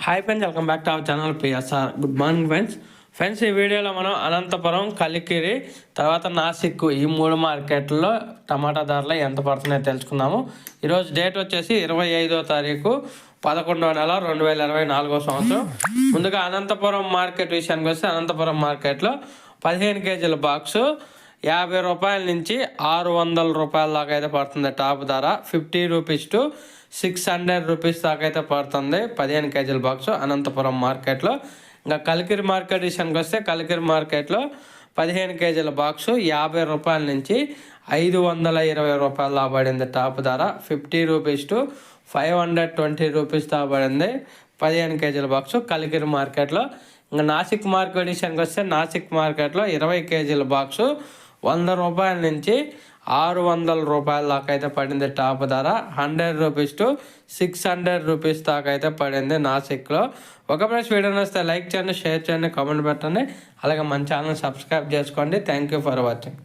Hi friends welcome back to our channel PSR good morning friends friends ఈ వీడియోలో మనం అనంతపురం కలికిరి తర్వాత నాసిక్ ఈ మూడు మార్కెట్లో టమాటా ధరలు ఎంత పడుతున్నాయో తెలుసుకున్నాము ఈరోజు డేట్ వచ్చేసి ఇరవై ఐదో తారీఖు పదకొండవ నెల రెండు వేల ఇరవై నాలుగో సంవత్సరం. ముందుగా అనంతపురం మార్కెట్ విషయానికి వస్తే అనంతపురం మార్కెట్లో పదిహేను కేజీల బాక్సు యాభై రూపాయల నుంచి ఆరు వందల రూపాయల దాకా అయితే పడుతుంది టాప్ ధర. Fifty rupees to six hundred rupees దాకా అయితే పడుతుంది పదిహేను కేజీల బాక్స్ అనంతపురం మార్కెట్లో. ఇంకా కలికిరి మార్కెట్ విషయానికి వస్తే కలికిరి మార్కెట్లో పదిహేను కేజీల బాక్సు యాభై రూపాయల నుంచి ఐదు వందల ఇరవై రూపాయలు దాబడింది పడింది టాప్ ధర. Fifty rupees to five hundred twenty rupees దాబడింది పదిహేను కేజీల బాక్సు కలికిరి మార్కెట్లో. ఇంకా నాసిక్ మార్కెట్ విషయానికి వస్తే నాసిక్ మార్కెట్లో ఇరవై కేజీల బాక్సు వంద రూపాయల నుంచి ఆరు వందల రూపాయల దాకా అయితే పడింది టాప్ ధర. Hundred rupees to six hundred rupees దాకా అయితే పడింది నాసిక్లో. ఒక ప్రైస్ వీడియో వస్తే లైక్ చేయండి షేర్ చేయండి కామెంట్ పెట్టండి. అలాగే మన ఛానల్ సబ్స్క్రైబ్ చేసుకోండి. Thank you for watching.